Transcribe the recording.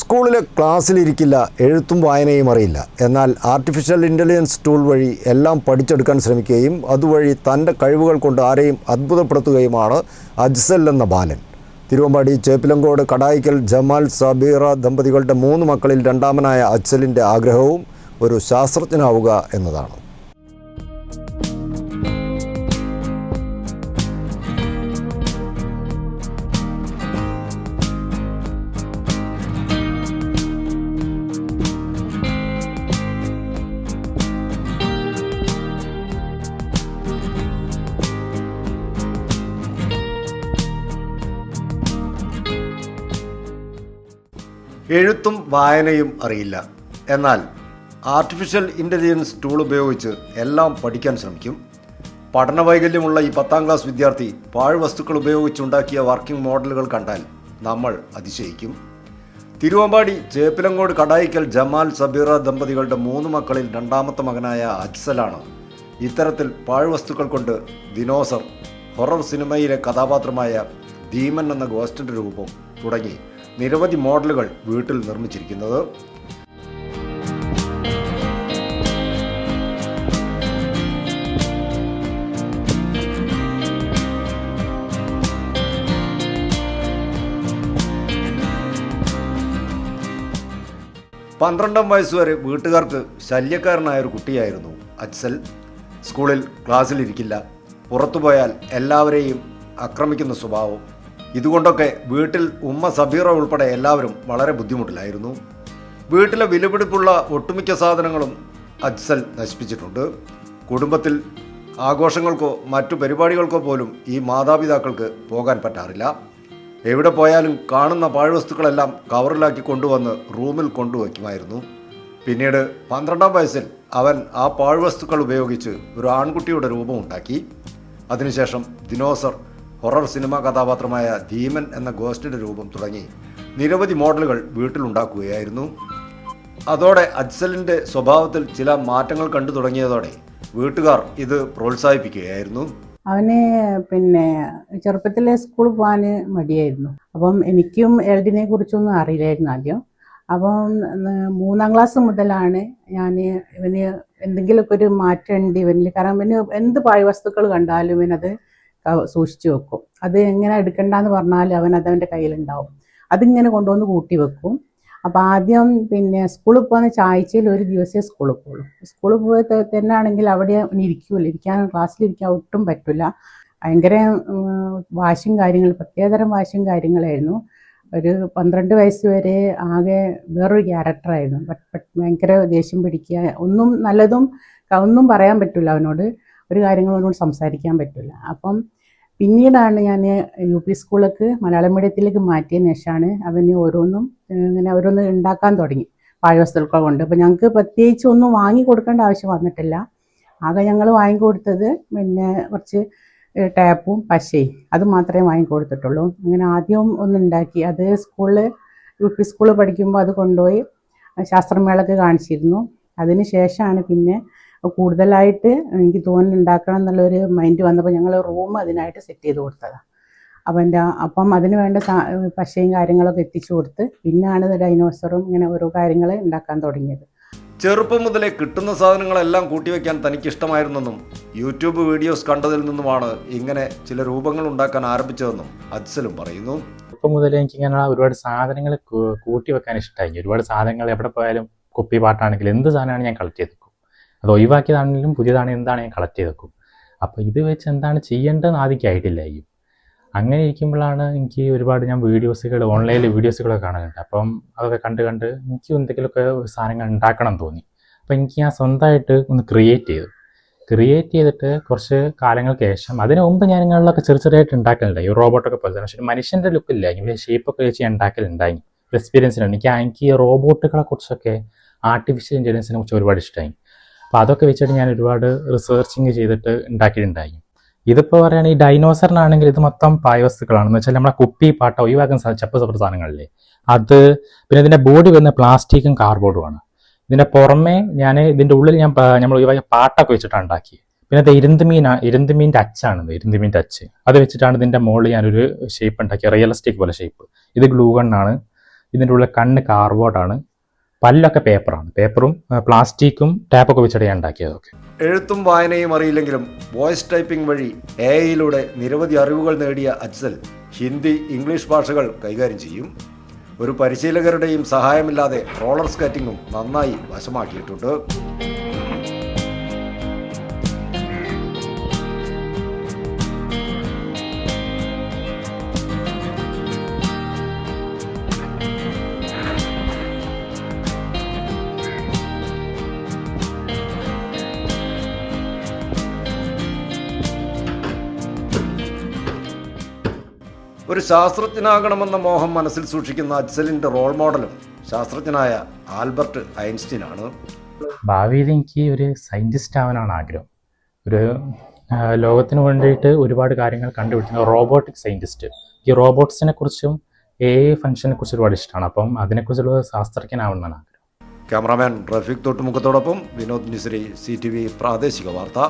സ്കൂളിലെ ക്ലാസ്സിലിരിക്കില്ല എഴുത്തും വായനയും അറിയില്ല. എന്നാൽ ആർട്ടിഫിഷ്യൽ ഇന്റലിജൻസ് ടൂൾ വഴി എല്ലാം പഠിച്ചെടുക്കാൻ ശ്രമിക്കുകയും അതുവഴി തന്റെ കഴിവുകൾ കൊണ്ട് ആരെയും അത്ഭുതപ്പെടുത്തുകയുമാണ് അജ്സൽ എന്ന ബാലൻ. തിരുവമ്പാടി ചേപ്പിലങ്കോട് കടായിക്കൽ ജമാൽ സബീറ ദമ്പതികളുടെ മൂന്ന് മക്കളിൽ രണ്ടാമനായ അജ്സലിന്റെ ആഗ്രഹവും ഒരു ശാസ്ത്രജ്ഞനാവുക എന്നതാണ്. എഴുത്തും വായനയും അറിയില്ല. എന്നാൽ ആർട്ടിഫിഷ്യൽ ഇന്റലിജൻസ് ടൂൾ ഉപയോഗിച്ച് എല്ലാം പഠിക്കാൻ ശ്രമിക്കും. പഠന വൈകല്യമുള്ള ഈ പത്താം ക്ലാസ് വിദ്യാർത്ഥി പാഴ്വസ്തുക്കൾ ഉപയോഗിച്ചുണ്ടാക്കിയ വർക്കിംഗ് മോഡലുകൾ കണ്ടാൽ നമ്മൾ അതിശയിക്കും. തിരുവമ്പാടി ചേപ്പിലങ്കോട് കടായിക്കൽ ജമാൽ സബീറ ദമ്പതികളുടെ മൂന്ന് മക്കളിൽ രണ്ടാമത്തെ മകനായ അജ്സലാണ്. ഇത്തരത്തിൽ പാഴ് വസ്തുക്കൾ കൊണ്ട് ദിനോസർ ഹൊറർ സിനിമയിലെ കഥാപാത്രമായ ധീമൻ എന്ന ഗോസ്റ്റിന്റെ രൂപം തുടങ്ങി നിരവധി മോഡലുകൾ വീട്ടിൽ നിർമ്മിച്ചിരിക്കുന്നത്. പന്ത്രണ്ടാം വയസ്സുവരെ വീട്ടുകാർക്ക് ശല്യക്കാരനായ ഒരു കുട്ടിയായിരുന്നു അജ്സൽ. സ്കൂളിൽ ക്ലാസ്സിലിരിക്കില്ല. പുറത്തുപോയാൽ എല്ലാവരെയും ആക്രമിക്കുന്ന സ്വഭാവം ഇതുകൊണ്ടൊക്കെ വീട്ടിൽ ഉമ്മ സബീറ ഉൾപ്പെടെ എല്ലാവരും വളരെ ബുദ്ധിമുട്ടിലായിരുന്നു. വീട്ടിലെ വിലപിടിപ്പുള്ള ഒട്ടുമിക്ക സാധനങ്ങളും അജ്സൽ നശിപ്പിച്ചിട്ടുണ്ട്. കുടുംബത്തിൽ ആഘോഷങ്ങൾക്കോ മറ്റു പരിപാടികൾക്കോ പോലും ഈ മാതാപിതാക്കൾക്ക് പോകാൻ പറ്റാറില്ല. എവിടെ പോയാലും കാണുന്ന പാഴ്വസ്തുക്കളെല്ലാം കവറിലാക്കി കൊണ്ടുവന്ന് റൂമിൽ കൊണ്ടുവയ്ക്കുമായിരുന്നു. പിന്നീട് പന്ത്രണ്ടാം വയസ്സിൽ അവൻ ആ പാഴ്വസ്തുക്കൾ ഉപയോഗിച്ച് ഒരു ആൺകുട്ടിയുടെ രൂപം ഉണ്ടാക്കി. അതിനുശേഷം ദിനോസർ ഹൊറർ സിനിമാ കഥാപാത്രമായ ധീമൻ എന്ന ഗോസ്റ്റിന്റെ രൂപം തുടങ്ങി നിരവധി മോഡലുകൾ വീട്ടിലുണ്ടാക്കുകയായിരുന്നു. അതോടെ അജ്സലിന്റെ സ്വഭാവത്തിൽ ചില മാറ്റങ്ങൾ കണ്ടു തുടങ്ങിയതോടെ വീട്ടുകാർ ഇത് പ്രോത്സാഹിപ്പിക്കുകയായിരുന്നു. അവന് പിന്നെ ചെറുപ്പത്തിലെ സ്കൂളിൽ പോകാൻ മടിയായിരുന്നു. അപ്പം എനിക്കും എൽഡിനെ കുറിച്ചൊന്നും അറിയില്ലായിരുന്നു ആദ്യം. അപ്പം മൂന്നാം ക്ലാസ് മുതലാണ് ഞാൻ ഇവന് എന്തെങ്കിലുമൊക്കെ ഒരു മാറ്റം ഉണ്ട് ഇവനിൽ കാരണം ഇവന് എന്ത് പാഴ്വസ്തുക്കൾ കണ്ടാലും ഇവനത് സൂക്ഷിച്ചു വെക്കും. അത് എങ്ങനെ എടുക്കണ്ടെന്ന് പറഞ്ഞാൽ അവൻ അത് അവന്റെ കയ്യിലുണ്ടാവും. അതിങ്ങനെ കൊണ്ടുവന്ന് കൂട്ടി വെക്കും. അപ്പം ആദ്യം പിന്നെ സ്കൂളിൽ പോകുന്ന ചായച്ചയിൽ ഒരു ദിവസമേ സ്കൂളിൽ പോകുള്ളൂ സ്കൂളിൽ പോയി തന്നെ ആണെങ്കിൽ അവിടെ ഇരിക്കൂല. ഇരിക്കാൻ ക്ലാസ്സിലിരിക്കാൻ ഒട്ടും പറ്റില്ല. ഭയങ്കര വാശും കാര്യങ്ങൾ പ്രത്യേകതരം വാശിയും കാര്യങ്ങളായിരുന്നു. ഒരു പന്ത്രണ്ട് വയസ്സ് വരെ ആകെ വേറൊരു ക്യാരക്ടറായിരുന്നു ഭയങ്കര ദേഷ്യം പിടിക്കുക ഒന്നും നല്ലതും ഒന്നും പറയാൻ പറ്റില്ല അവനോട്. ഒരു കാര്യങ്ങളും അവനോട് സംസാരിക്കാൻ പറ്റില്ല. അപ്പം പിന്നീടാണ് ഞാൻ യു പി സ്കൂളിലേക്ക് മലയാളം മീഡിയത്തിലേക്ക് മാറ്റിയതിന് ശേഷമാണ് അവന് ഓരോന്നും ഇങ്ങനെ ഓരോന്ന് ഉണ്ടാക്കാൻ തുടങ്ങി. പാഴ്വസ്തുക്കൾ കൊണ്ട്. അപ്പം ഞങ്ങൾക്ക് പ്രത്യേകിച്ച് ഒന്നും വാങ്ങി കൊടുക്കേണ്ട ആവശ്യം വന്നിട്ടില്ല. ആകെ ഞങ്ങൾ വാങ്ങിക്കൊടുത്തത് പിന്നെ കുറച്ച് ടാപ്പും പശയും. അത് മാത്രമേ വാങ്ങിക്കൊടുത്തിട്ടുള്ളൂ അങ്ങനെ ആദ്യം ഒന്നുണ്ടാക്കി അത് സ്കൂളിൽ യു പി സ്കൂളിൽ പഠിക്കുമ്പോൾ അത് കൊണ്ടുപോയി ശാസ്ത്രമേളക്ക് കാണിച്ചിരുന്നു. അതിന് ശേഷമാണ് പിന്നെ കൂടുതലായിട്ട് എനിക്ക് തോന്നുന്നു ഉണ്ടാക്കണം എന്നുള്ളൊരു മൈൻഡ് വന്നപ്പോൾ ഞങ്ങൾ റൂം അതിനായിട്ട് സെറ്റ് ചെയ്ത് കൊടുത്തതാണ് അപ്പം എന്റെ അപ്പം അതിന് വേണ്ട പശയും കാര്യങ്ങളൊക്കെ എത്തിച്ചു കൊടുത്ത് പിന്നാണ് ഡൈനോസറും ഇങ്ങനെ ഓരോ കാര്യങ്ങൾ ഉണ്ടാക്കാൻ തുടങ്ങിയത്. ചെറുപ്പം മുതലേ കിട്ടുന്ന സാധനങ്ങളെല്ലാം കൂട്ടിവെക്കാൻ തനിക്ക് ഇഷ്ടമായിരുന്നെന്നും യൂട്യൂബ് വീഡിയോസ് കണ്ടതിൽ നിന്നുമാണ് ഇങ്ങനെ ചില രൂപങ്ങൾ ഉണ്ടാക്കാൻ ആരംഭിച്ചതെന്നും അജ്സലും പറയുന്നു. ചെറുപ്പം മുതലേ എനിക്ക് ഇങ്ങനെ ഒരുപാട് സാധനങ്ങൾ കൂട്ടി വെക്കാൻ ഇഷ്ടമായി ഒരുപാട് സാധനങ്ങൾ എവിടെ പോയാലും കുപ്പി പാട്ടാണെങ്കിലും എന്ത് സാധനമാണ് ഞാൻ കളക്ട് ചെയ്ത് അത് ഒഴിവാക്കിയതാണെങ്കിലും പുതിയതാണെങ്കിൽ എന്താണ് ഞാൻ കളക്ട് ചെയ്ത് വെക്കും അപ്പോൾ ഇത് വെച്ച് എന്താണ് ചെയ്യേണ്ടതെന്ന് ആദ്യം ആയിട്ടില്ലായിരിക്കും. അങ്ങനെ ഇരിക്കുമ്പോഴാണ് എനിക്ക് ഒരുപാട് ഞാൻ വീഡിയോസുകൾ ഓൺലൈനിൽ വീഡിയോസുകളൊക്കെ കാണുന്നുണ്ട്. അപ്പം അതൊക്കെ കണ്ട് കണ്ട് എനിക്ക് എന്തെങ്കിലുമൊക്കെ സാധനങ്ങൾ ഉണ്ടാക്കണം തോന്നി. അപ്പം എനിക്ക് ഞാൻ സ്വന്തമായിട്ട് ഒന്ന് ക്രിയേറ്റ് ചെയ്തു. ക്രിയേറ്റ് ചെയ്തിട്ട് കുറച്ച് കാലങ്ങൾക്ക് ശേഷം അതിന് മുമ്പ് ഞാൻ ഇങ്ങനെയുള്ളതൊക്കെ ചെറിയ ചെറിയായിട്ട് ഉണ്ടാക്കലുണ്ടായി. ഈ റോബോട്ടൊക്കെ പോലെ തന്നെ. പക്ഷേ മനുഷ്യന്റെ ലുക്കില്ല എനിക്ക് ഷേപ്പൊക്കെ വെച്ച് ഞാൻ ഉണ്ടാക്കലുണ്ടായി. എക്സ്പീരിയൻസിലാണ് എനിക്ക് എനിക്ക് റോബോട്ടുകളെ കുറിച്ചൊക്കെ ആർട്ടിഫിഷ്യൽ ഇന്റലിജൻസിനെ കുറിച്ച് ഒരുപാട് ഇഷ്ടമായി അപ്പോൾ അതൊക്കെ വെച്ചിട്ട് ഞാൻ ഒരുപാട് റിസർച്ചിങ് ചെയ്തിട്ട് ഉണ്ടാക്കിയിട്ടുണ്ടായി. ഇതിപ്പോൾ പറയുകയാണെങ്കിൽ ഡൈനോസറിനാണെങ്കിൽ ഇത് മൊത്തം പായവസ്തുക്കളാണെന്ന് വെച്ചാൽ നമ്മളെ കുപ്പി പാട്ട ഒഴിവാക്കുന്ന ചപ്പ് സാധനങ്ങളില്ലേ. അത് പിന്നെ ഇതിന്റെ ബോഡി വരുന്ന പ്ലാസ്റ്റിക്കും കാർബോർഡുമാണ് ഇതിന്റെ പുറമേ ഞാൻ ഇതിന്റെ ഉള്ളിൽ ഞാൻ നമ്മൾ ഒഴിവാക്കിയ പാട്ടൊക്കെ വെച്ചിട്ടാണ് ഉണ്ടാക്കിയത് പിന്നെ അത് ഇരുന്തുമീനാണ് ഇരുന്തുമീന്റെ അച്ചാണ് ഇരുന്തുമീന്റെ അച്ച്. അത് വെച്ചിട്ടാണ് ഇതിന്റെ മുകളിൽ ഞാനൊരു ഷേപ്പ് ഉണ്ടാക്കിയത് റിയലിസ്റ്റിക് പോലെ ഷേപ്പ് ഇത് ഗ്ലൂ ഗണ്ണാണ് ഇതിന്റെ ഉള്ളിൽ കണ്ണ് കാർബോർഡാണ് പല്ലൊക്കെ പേപ്പറാണ്. പേപ്പറും പ്ലാസ്റ്റിക്കും ടാപ്പൊക്കെ വെച്ചിട്ട് ഉണ്ടാക്കിയതൊക്കെ. എഴുത്തും വായനയും അറിയില്ലെങ്കിലും വോയിസ് ടൈപ്പിംഗ് വഴി എ ഐയിലൂടെ നിരവധി അറിവുകൾ നേടിയ അജ്സൽ ഹിന്ദി ഇംഗ്ലീഷ് ഭാഷകൾ കൈകാര്യം ചെയ്യും. ഒരു പരിശീലകരുടെയും സഹായമില്ലാതെ റോളർ സ്കേറ്റിംഗും നന്നായി വശമാക്കിയിട്ടുണ്ട്. ഒരു ശാസ്ത്രജ്ഞനാകണമെന്ന മോഹം മനസ്സിൽ സൂക്ഷിക്കുന്ന അജ്സലിന്റെ റോൾ മോഡലും ശാസ്ത്രജ്ഞനായ ആൽബർട്ട് ഐൻസ്റ്റീൻ ആണ് ഭാവിയിൽ എനിക്ക് ഒരു സയന്റിസ്റ്റ് ആവാനാണ് ആഗ്രഹം. ഒരു ലോകത്തിന് വേണ്ടിയിട്ട് ഒരുപാട് കാര്യങ്ങൾ കണ്ടുപിടിക്കുന്ന റോബോട്ടിക് സയന്റിസ്റ്റ് ഈ റോബോട്ട്സിനെ കുറിച്ചും എ ഫംഗ്ഷനെ കുറിച്ച് ഒരുപാട് ഇഷ്ടമാണ്. അപ്പം അതിനെക്കുറിച്ചുള്ള ശാസ്ത്രജ്ഞനാവണമെന്നാണ് ആഗ്രഹം. Cameraman Rafeeq തൊട്ടുമുഖത്തോടൊപ്പം Vinod Mishri C T V പ്രാദേശിക വാർത്ത.